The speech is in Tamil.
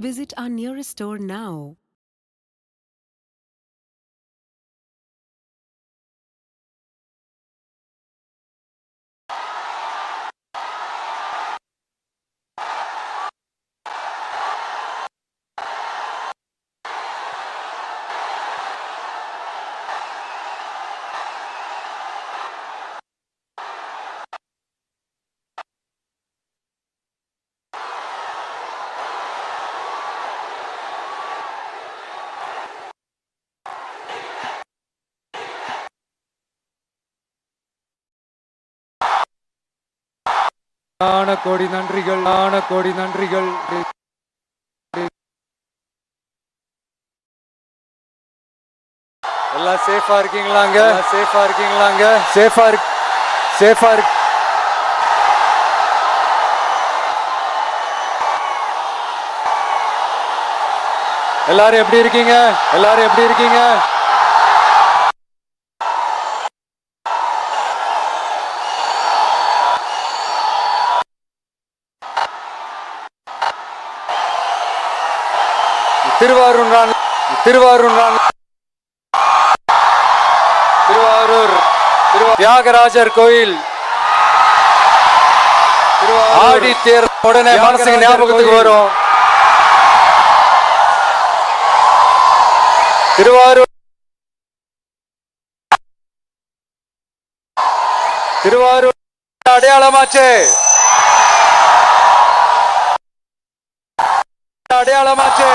Visit our nearest store now. ஆன கோடி நன்றிகள் ஆன கோடி நன்றிகள். எல்லாம் சேஃபா இருக்கீங்களாங்க சேஃபா இருக்கீங்களாங்க சேஃபா இருக்கு. சேஃபா இருக்கு. எல்லாரும் எப்படி இருக்கீங்க? எல்லாரும் எப்படி இருக்கீங்க? திருவாரூர் திருவாரூர் திருவாரூர் திருவா- தியாகராஜர் கோயில். ஆடி தேர் உடனே மனசுக்கு ஞாபகத்துக்கு வரும். திருவாரூர் திருவாரூர் அடையாளமாச்சு. அடையாளமாச்சு.